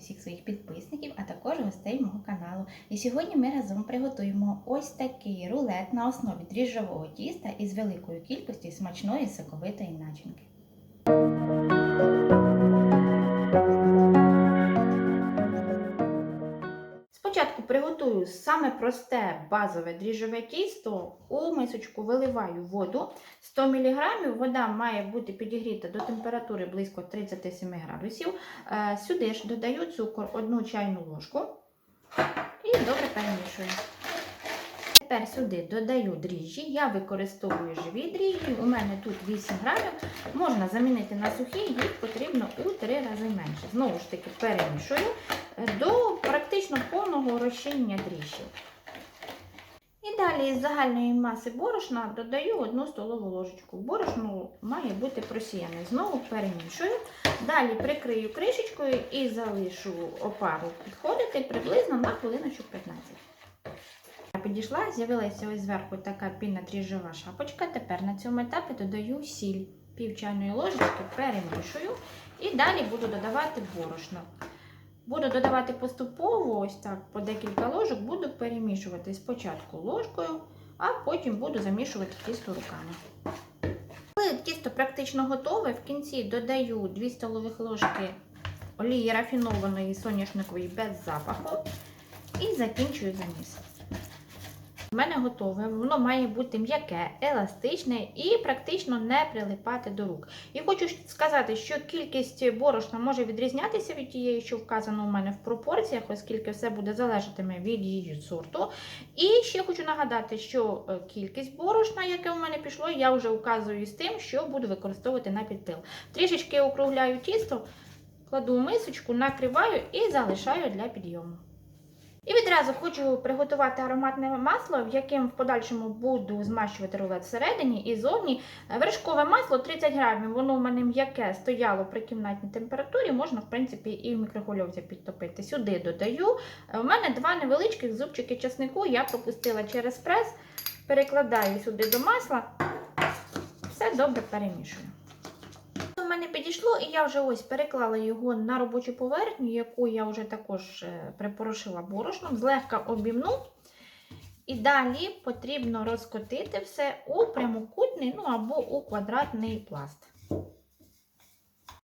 всіх своїх підписників, а також гостей мого каналу. І сьогодні ми разом приготуємо ось такий рулет на основі дріжджового тіста із великою кількістю смачної соковитої начинки. Саме просте базове дріжджове тісто. У мисочку виливаю воду 100 мг. Вода має бути підігріта до температури близько 37 градусів. Е, Сюди ж додаю цукор 1 чайну ложку і добре перемішую. Тепер сюди додаю дріжджі. Я використовую живі дріжджі. У мене тут 8 грамів. Можна замінити на сухі, їх потрібно у 3 рази менше. Знову ж таки перемішую до практично повного розчинення дріжджів. І далі із загальної маси борошна додаю 1 столову ложечку. Борошно має бути просіяне. Знову перемішую. Далі прикрию кришечкою і залишу опару підходити приблизно на хвилиночок 15. Я підійшла, з'явилася ось зверху така пінна дріжджова шапочка. Тепер на цьому етапі додаю сіль пів чайної ложечки, перемішую і далі буду додавати борошно. Буду додавати поступово, ось так, по декілька ложок, буду перемішувати спочатку ложкою, а потім буду замішувати тісто руками. Коли тісто практично готове, в кінці додаю 2 столових ложки олії рафінованої соняшникової без запаху і закінчую заміс. У мене готове, воно має бути м'яке, еластичне і практично не прилипати до рук. І хочу сказати, що кількість борошна може відрізнятися від тієї, що вказано у мене в пропорціях, оскільки все буде залежатиме від її сорту. І ще хочу нагадати, що е, кількість борошна, яке у мене пішло, я вже указую з тим, що буду використовувати на підпил. Трішечки округляю тісто, кладу мисочку, накриваю і залишаю для підйому. І відразу хочу приготувати ароматне масло, в яким в подальшому буду змащувати рулет всередині і зовні. Вершкове масло 30 грамів, воно у мене м'яке стояло при кімнатній температурі, можна, в принципі, і в мікрохвильовці підтопити. Сюди додаю. У мене два невеличких зубчики часнику, я пропустила через прес, перекладаю сюди до масла, все добре перемішую. Мене підійшло, і я вже ось переклала його на робочу поверхню, яку я вже також е, припорошила борошном, злегка обімну. І далі потрібно розкотити все у прямокутний, ну або у квадратний пласт.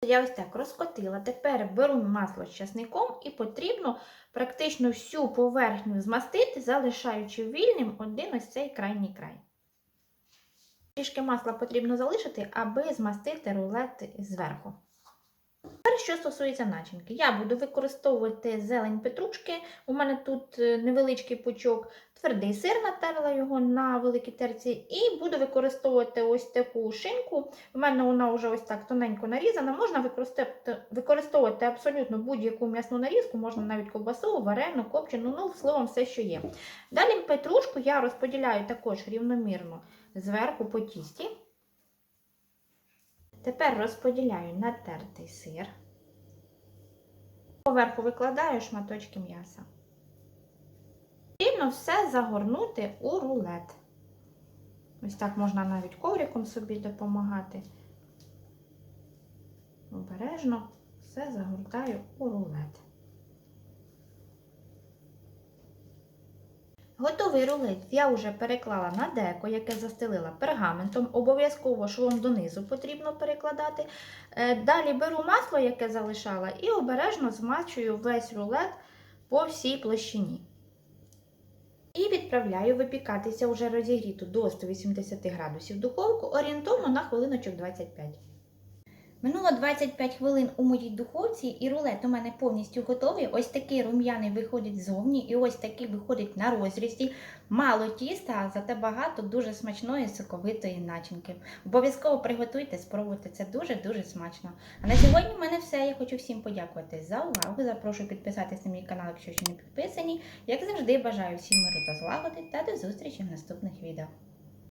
Я ось так розкотила. Тепер беру масло з часником і потрібно практично всю поверхню змастити, залишаючи вільним один ось цей крайній край. Трішки масла потрібно залишити, аби змастити рулет зверху. Що стосується начинки, я буду використовувати зелень петрушки. У мене тут невеличкий пучок, твердий сир, натерла його на великій терці, і буду використовувати ось таку шинку. У мене вона вже ось так тоненько нарізана. Можна використовувати абсолютно будь-яку м'ясну нарізку, можна навіть ковбасу, варену, копчену, ну, словом, все, що є. Далі петрушку я розподіляю також рівномірно зверху по тісті. Тепер розподіляю натертий сир. Поверху викладаю шматочки м'яса. Потрібно все загорнути у рулет. Ось так можна навіть ковриком собі допомагати. Обережно все загортаю у рулет. Готовий рулет я вже переклала на деко, яке застелила пергаментом. Обов'язково швом донизу потрібно перекладати. Е, Далі беру масло, яке залишала, і обережно змачую весь рулет по всій площині. І відправляю випікатися вже розігріту до 180 градусів духовку орієнтовно на хвилиночок 25. Минуло 25 хвилин у моїй духовці, і рулет у мене повністю готовий. Ось такий рум'яний виходить ззовні, і ось такий виходить на розрізі. Мало тіста, зате багато дуже смачної соковитої начинки. Обов'язково приготуйте, спробуйте, це дуже-дуже смачно. А на сьогодні в мене все. Я хочу всім подякувати за увагу. Запрошую підписатися на мій канал, якщо ще не підписані. Як завжди, бажаю всім миру та злагоди та до зустрічі в наступних відео.